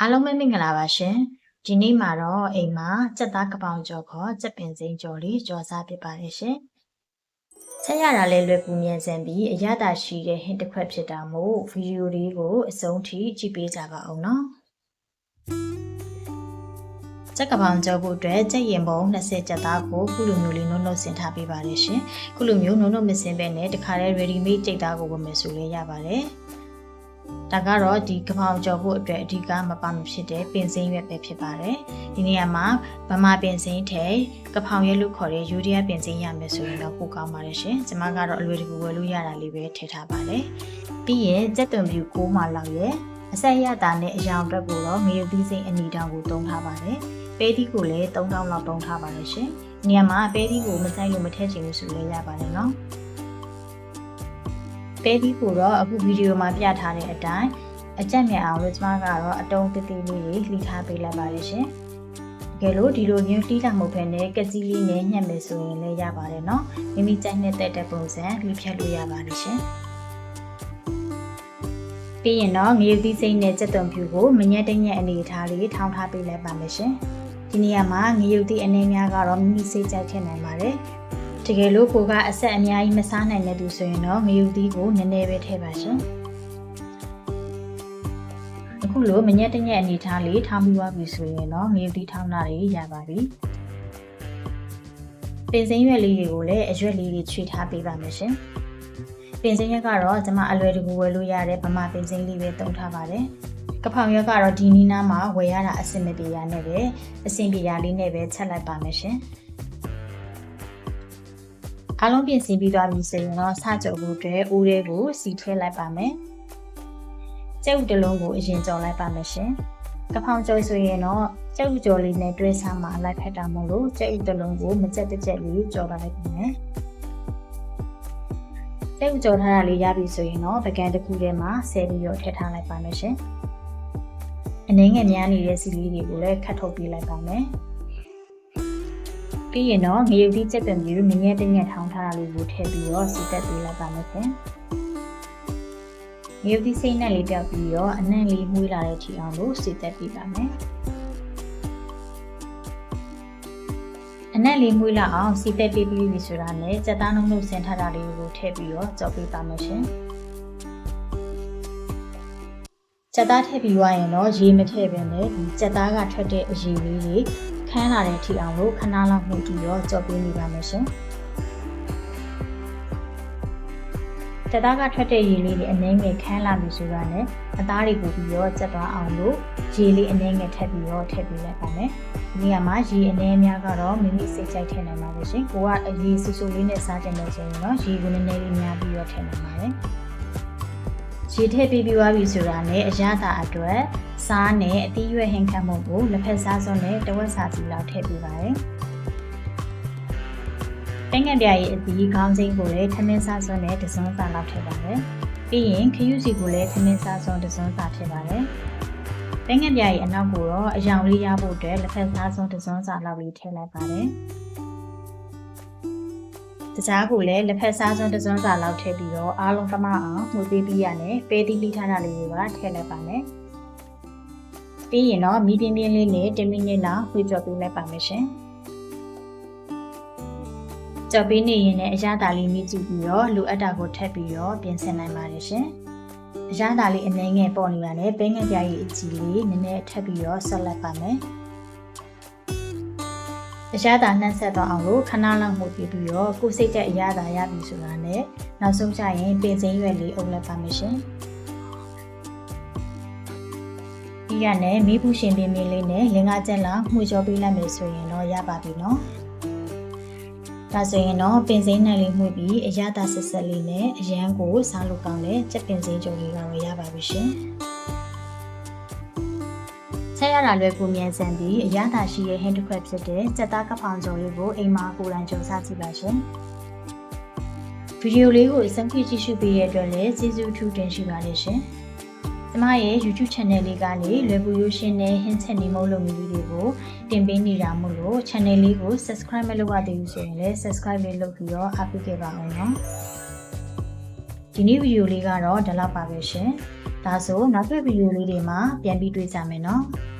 အားလုံးပဲမင်္ဂလာပါရှင်ဒီနေ့မှာတော့အိမ်မှာစက်သားကပောင်ကျော်ခေါ်စက်ပင်စိမ်းကျော်လေးကြော်စားဖြစ်ပါတယ်ရှင်ဆက်ရတာလေးလွယ်ကူမြန်ဆန်ပြီးအရသာရှိတဲ့ဟင်းတစ်ခွက်ဖြစ်တာမို့ဗီဒီယိုလေးကိုအဆုံးထိကြည့်ပေးကြပါအောင်နော်စက်ကပောင်ကျော်ဖို့အတွက်ကြက်ရင်ပုံ20ကျက်သားကိုခုလိုမျိုးလေးနှုတ်နှုတ်ဆင်ထားပေးပါတယ်ရှင်ခုလိုမျိုးနှုတ်နှုတ်မဆင်ပဲနဲ့တခါတည်း ready made ကြက်သားကိုဝယ်မယ်ဆိုလည်းရပါတယ် ဒါကတော့ဒီကပောင်ကျော်ဖို့အတွက်အဓိကမပါမဖြစ်တဲ့ပင်စိမ်းရွက်ပဲဖြစ်ပါတယ်ဒီနေရာမှာဗမာပင်စိမ်းထဲကပောင်ရွက်လို့ခေါ်တဲ့ယူရီးယားပင်စိမ်းရမယ်ဆိုရင်တော့ပိုကောင်းပါတယ်ရှင်ကျွန်မကတော့အလွယ်တကူဝယ်လို့ရတာလေးပဲထည့်ထားပါတယ်ပြီးရင်ကြက်သွန်ဖြူ6မှလောက်ရဲ့အဆက်ရတာနဲ့အယောင်အတွက်ကိုတော့ငရုတ်သီးစိမ်းအနီတောင်ကိုသုံးထားပါတယ်ပဲသီးကိုလည်း3000လောက်သုံးထားပါတယ်ရှင်။နေရာမှာပဲသီးကိုမဆိုင်လို့မထည့်ချင်လို့ဆိုလည်းရပါတယ်နော်။ ပဲသီးကိုတော့အခုဗီဒီယိုမှာပြထားတဲ့အတိုင်းအကြက်မြအောင်လို့ကျွန်မကတော့အတုံးတိတိလေးတွေလှီထားပေးလိုက်ပါတယ်ရှင်။တကယ်လို့ဒီလိုမျိုးတီးတာမဟုတ်ဘဲနဲ့ကစီလေးနဲ့ညှက်မယ်ဆိုရင်လည်းရပါတယ်နော်။မိမိကြိုက်တဲ့တဲ့ပုံစံလှီဖြတ်လို့ရပါတယ်ရှင်။ပြီးရင်တော့ငရုတ်သီးစိမ့်နဲ့စက်သွန်ဖြူကိုမညက်တညက်အနေထားလေးထောင်းထားပေးလိုက်ပါမယ်ရှင်။ဒီနေရာမှာငရုတ်သီးအနေများကတော့မိမိစိတ်ကြိုက်ထည့်နိုင်ပါတယ်။ တကယ်လို့ကိုကအဆက်အများကြီးမစားနိုင်တဲ့သူဆိုရင်တော့ငရုတ်သီးကိုနည်းနည်းပဲထည့်ပါရှင်။အခုလိုမညက်တညက်အနေထားလေးထောင်းပြီးသွားပြီဆိုရင်တော့ငရုတ်သီးထောင်းတာတွေရပါပြီ။ပင်စိမ်းရွက်လေးတွေကိုလည်းအရွက်လေးတွေခြွေထားပေးပါမယ်ရှင်။ပင်စိမ်းရက်ကတော့ကျွန်မအလွယ်တကူဝယ်လို့ရတဲ့ဗမာပင်စိမ်းလေးပဲသုံးထားပါတယ်။ကဖောင်ရက်ကတော့ဒီနီးနားမှာဝယ်ရတာအဆင်မပြေရနဲ့ပဲအဆင်ပြေရလေးနဲ့ပဲချက်လိုက်ပါမယ်ရှင်။ အားလုံးပြင်ဆင်ပြီးသွားပြီဆိုရင်တော့စကြဖို့အတွက်ဦးလေးကိုစီထည့်လိုက်ပါမယ်။ကျုပ်တစ်လုံးကိုအရင်ကြော်လိုက်ပါမယ်ရှင်။ကဖောင်ကြော်ဆိုရင်တော့ကျုပ်ကြော်လေးနဲ့တွဲစားမှလိုက်ဖက်တာမဟုတ်လို့ကျုပ်တစ်လုံးကိုမကြက်တစ်ကြက်လေးကြော်လိုက်ပါမယ်။စိတ်ကြော်ထားတာလေးရပြီဆိုရင်တော့ပကံတစ်ခုထဲမှာဆဲပြီးတော့ထည့်ထားလိုက်ပါမယ်ရှင်။အနည်းငယ်များနေတဲ့စီလေးတွေကိုလည်းခတ်ထုတ်ပေးလိုက်ပါမယ်။ ပြီးရင်တော့ငရုတ်သီးကြက်ပံမျိုးမငဲတညက်ထောင်းထားတာလေးကိုထည့်ပြီးတော့စီတက်ပေးလိုက်ပါမယ်ခင်။ငရုတ်သီးစိမ့်နဲ့လေးပြောက်ပြီးတော့အနံ့လေးမှုေးလာတဲ့ထီအောင်လို့စီတက်ပေးပါမယ်။အနက်လေးမှုလာအောင်စီတက်ပေးပြီးပြီဆိုတာနဲ့စက်သားနှုံးနှုတ်ဆင်ထားတာလေးကိုထည့်ပြီးတော့ကြော်ပေးပါမယ်ရှင်။စက်သားထည့်ပြီးွားရင်တော့ရေမထည့်ဘဲနဲ့ဒီစက်သားကထွက်တဲ့အရည်လေးတွေခ န်းလာတဲ့ထီအောင်လို့ခဏလောက်မှုပြီးတော့ကြော်ပေးနေပါမယ်ရှင်။စက်သားကထွက်တဲ့ရေလေးတွေအနှဲငယ်ခန်းလာပြီဆိုတာနဲ့အသားတွေကိုပြီးတော့စက်သွားအောင်လို့ရေလေးအနှဲငယ်ထည့်ပြီးတော့ထည့်ပေးလိုက်ပါမယ်။ဒီနေရာမှာရေအနည်းများကတော့မိမိစိတ်ကြိုက်ထည့်နိုင်ပါလို့ရှင်ကိုကအရေးဆူဆူလေးနဲ့စားကြတယ်ဆိုရင်တော့ရေကိုနည်းနည်းလေးများပြီးတော့ထည့်နိုင်ပါတယ် ရေထည့်ပြီးပြီးသွားပြီဆိုတာနဲ့အရသာအတွက်စားနဲ့အသီးရွက်ဟင်းခတ်မှုကိုလက်ဖက်စားစွန်းနဲ့တဝက်စာစီလောက်ထည့်ပေးပါတယ်ပင်ငက်ပြားရဲ့အသီးခေါင်းစိမ်းကိုလည်းထမင်းစားစွန်းနဲ့တစွန်းစာလောက်ထည့်ပါတယ်ပြီးရင်ခရုစီကိုလည်းထမင်းစားစွန်းတစွန်းစာထည့်ပါတယ်။ပဲငက်ပြားရဲ့အနောက်ကိုတော့အယောင်လေးရဖို့အတွက်လက်ဖက်သားစွန်းတစ်စွန်းစာလောက်လေးထည့်လိုက်ပါတယ်။ တကြားကိုလည်းလက်ဖက်စားစွန်းတစ်စွန်းစာလောက်ထည့်ပြီးတော့အားလုံးကမအောင်မှုပေးပြီးရနဲ့ပဲတီးပြီးထားတာလေးတွေပါထည့်လိုက်ပါမယ်။ပြီးရင်တော့မီးပြင်းပြင်းလေးနဲ့10မိနစ်လောက်ဝှေ့ကြော်ပေးလိုက်ပါမယ်ရှင်။ကြော်ပေးနေရင်လည်းအရသာလေးမြည်ကြည့်ပြီးတော့လိုအပ်တာကိုထပ်ပြီးတော့ပြင်ဆင်နိုင်ပါတယ်ရှင်။အရသာလေးအနှဲငယ်ပေါ်နေပါနဲ့ဘဲငယ်ပြားကြီးအကြီးလေးနည်းနည်းထပ်ပြီးတော့ဆက်လက်ပါမယ် အရသာနှက်ဆက်တော့အောင်လို့ခဏလောက်မှုပြီးပြီးတော့ကိုစိတ်တဲ့အရသာရပြီဆိုတာနဲ့နောက်ဆုံးကျရင်ပင်စိမ်းရွက်လေးအုပ်လက်ပါမယ်ရှင်ဒီကနေ့မိဘူးရှင်ပင်မင်းလေးနဲ့လင်္ကာကျက်လောက်မှုကြောပေးလိုက်မယ်ဆိုရင်တော့ရပါပြီနော်ဒါဆိုရင်တော့ပင်စိမ်းနဲ့လေးမှုပြီးအရသာဆက်ဆက်လေးနဲ့အရန်ကိုစားလို့ကောင်းတဲ့ကြက်ပင်စိမ်းကြုံလေးကတော့ရပါပြီရှင်။ဆက် ရတာလွယ်ကူမြန်ဆန်ပြီးအရသာရှိရဲ့ဟင်းတစ်ခွက်ဖြစ်တဲ့ကြက်သားကပောင်ကြုံလေးကိုအိမ်မှာကိုယ်တိုင်ကြုံစားကြည့်ပါရှင်။ဗီဒီယိုလေးကိုအဆုံးထိကြည့်ရှုပေးရတဲ့အတွက်လည်းကျေးဇူးထူးတင်ရှိပါတယ်ရှင်။ကျမရဲ့ YouTube channel လေးကနေလွယ်ကူရိုးရှင်းတဲ့ဟင်းချက်နေမုံလုပ်မျိုးတွေကိုတင်ပေးနေတာမို့လို့ channel လေးကို subscribe မလုပ်ရသေးဘူးဆိုရင်လည်း subscribe လေးလုပ်ပြီးတော့အားပေးခဲ့ပါအောင်နော်ဒီနေ့ဗီဒီယိုလေးကတော့ဒီလောက်ပါပဲရှင်ဒါဆိုနောက်ထပ်ဗီဒီယိုလေးတွေမှာပြန်ပြီးတွေ့ကြမယ်နော်။